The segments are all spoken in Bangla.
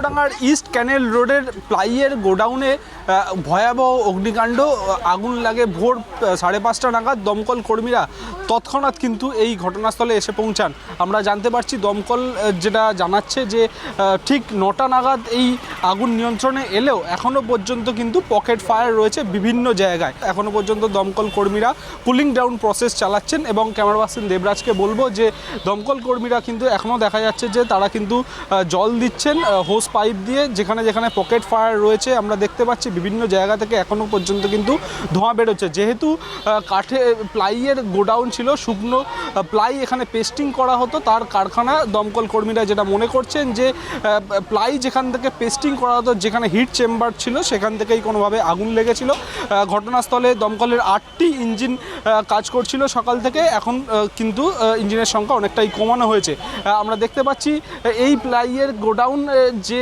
উল্টোডাঙ্গার ইস্ট ক্যানেল রোডের প্লাইয়ের গোডাউনে ভয়াবহ অগ্নিকাণ্ড আগুন লাগে ভোর সাড়ে পাঁচটা নাগাদ। দমকল কর্মীরা তৎক্ষণাৎ কিন্তু এই ঘটনাস্থলে এসে পৌঁছান। আমরা জানতে পারছি দমকল যেটা জানাচ্ছে যে ঠিক নটা নাগাদ এই আগুন নিয়ন্ত্রণে এলেও এখনও পর্যন্ত কিন্তু পকেট ফায়ার রয়েছে বিভিন্ন জায়গায়। এখনও পর্যন্ত দমকল কর্মীরা কুলিং ডাউন প্রসেস চালাচ্ছেন এবং ক্যামেরা পার্সন দেবরাজকে বলব যে, দমকল কর্মীরা কিন্তু এখনও দেখা যাচ্ছে যে, তারা কিন্তু জল দিচ্ছেন হোস পাইপ দিয়ে যেখানে যেখানে পকেট ফায়ার রয়েছে, আমরা দেখতে পাচ্ছি বিভিন্ন জায়গা থেকে এখনও পর্যন্ত কিন্তু ধোঁয়া বেরোচ্ছে। যেহেতু কাঠে, প্লাইয়ের গোডাউন ছিল, শুকনো প্লাই এখানে পেস্টিং করা হতো, তার কারখানা দমকল কর্মীরা যেটা মনে করছেন যে প্লাই যেখান থেকে পেস্টিং করা হতো, যেখানে হিট চেম্বার ছিল, সেখান থেকেই কোনোভাবে আগুন লেগেছিল। ঘটনাস্থলে দমকলের আটটি ইঞ্জিন কাজ করছিল সকাল থেকে, এখন কিন্তু ইঞ্জিনের সংখ্যা অনেকটাই কমানো হয়েছে। আমরা দেখতে পাচ্ছি, এই প্লাইয়ের গোডাউন যে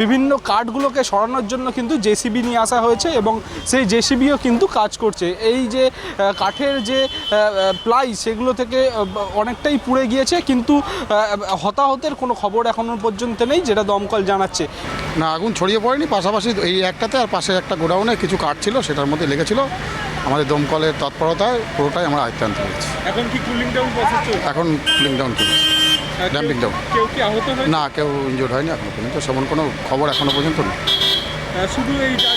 বিভিন্ন কাঠগুলোকে সরানোর জন্য কিন্তু জেসিবি নিয়ে আসা হয়েছে এবং সেই জেসিবিও কিন্তু কাজ করছে। এই যে কাঠের যে প্লাই সেগুলো থেকে অনেকটাই পুড়ে গিয়েছে কিন্তু হতাহতের কোনো খবর এখনও পর্যন্ত নেই যেটা দমকল জানাচ্ছে। না আগুন ছড়িয়ে পড়েনি পাশাপাশি এই একটাতে আর পাশে একটা গোডাউনে কিছু কাঠ ছিল সেটার মধ্যে লেগেছিল। আমাদের দমকলের তৎপরতায় পুরোটাই আমরা আয়ত্তে আনতে পেরেছি এখন কি কুলিং ডাউন এখন কুলিং ডাউন করেছি Damping down. কেউ কি আহত হয় না কেউ ইনজোর্ড হয়নি এখনও পর্যন্ত। সেমন কোনো খবর এখনও পর্যন্ত নেই। আহ, শুধু এই যা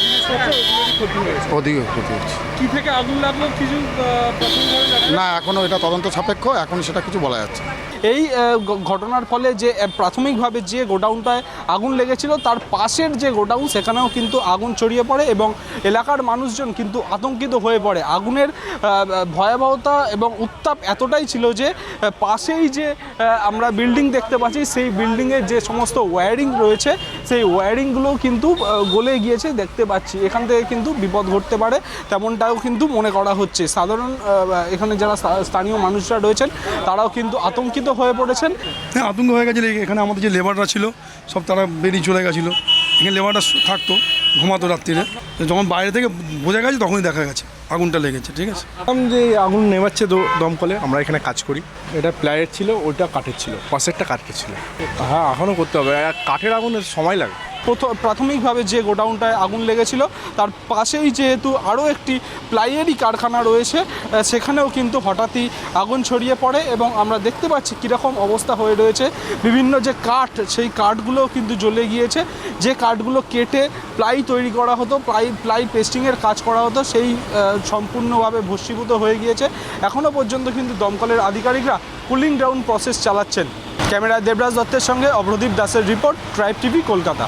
ক্ষতি হয়েছে। কি থেকে আগুন লাগল? কিছু না এখনও এটা তদন্ত সাপেক্ষ। এখন সেটা কিছু বলা যাচ্ছে না। এই ঘটনার ফলে যে প্রাথমিকভাবে যে গোডাউনটায় আগুন লেগেছিল, তার পাশের যে গোডাউন, সেখানেও কিন্তু আগুন ছড়িয়ে পড়ে এবং এলাকার মানুষজন কিন্তু আতঙ্কিত হয়ে পড়ে। আগুনের ভয়াবহতা এবং উত্তাপ এতটাই ছিল যে পাশেই যে আমরা বিল্ডিং দেখতে পাচ্ছি, সেই বিল্ডিংয়ের যে সমস্ত ওয়্যারিং রয়েছে, সেই ওয়্যারিংগুলো কিন্তু গলে গিয়েছে, দেখতে পাচ্ছি। এখান থেকে কিন্তু বিপদ ঘটতে পারে, তেমনটাও কিন্তু মনে করা হচ্ছে। সাধারণ এখানে যারা স্থানীয় মানুষরা রয়েছেন, তারাও কিন্তু আতঙ্কিত হয়ে পড়েছেন? হ্যাঁ আতঙ্ক হয়ে গেছিল। এখানে আমাদের যে লেবাররা ছিল সব তারা বেরিয়ে চলে গেছিল। এখানে লেবাররা থাকতো ঘুমাতো রাত্রিরে। যখন বাইরে থেকে বোঝা গেছে তখনই দেখা গেছে। আগুনটা লেগেছে ঠিক আছে? এখন যে আগুন নেমাচ্ছে দো- দমকলে আমরা এখানে কাজ করি। এটা প্লায়ের ছিল ওইটা কাঠের ছিল পাশেরটা কাঠের ছিল। হ্যাঁ এখনও করতে হবে। কাঠের আগুনের সময় লাগে। প্রাথমিকভাবে যে গোডাউনটায় আগুন লেগেছিল, তার পাশেই যেহেতু আরও একটি প্লাইয়েরই কারখানা রয়েছে সেখানেও কিন্তু হঠাৎই আগুন ছড়িয়ে পড়ে এবং আমরা দেখতে পাচ্ছি কীরকম অবস্থা হয়ে রয়েছে। বিভিন্ন যে কাঠ, সেই কাঠগুলোও কিন্তু জ্বলে গিয়েছে। যে কাঠগুলো কেটে প্লাই তৈরি করা হতো, প্লাই প্লাই পেস্টিংয়ের কাজ করা হতো, সেই সম্পূর্ণভাবে ভস্মীভূত হয়ে গিয়েছে। এখনও পর্যন্ত কিন্তু দমকলের আধিকারিকরা কুলিং ডাউন প্রসেস চালাচ্ছেন। ক্যামেরা দেবরাজ দত্তের সঙ্গে অভ্রদীপ দাসের রিপোর্ট, ট্রাইব টিভি, কলকাতা।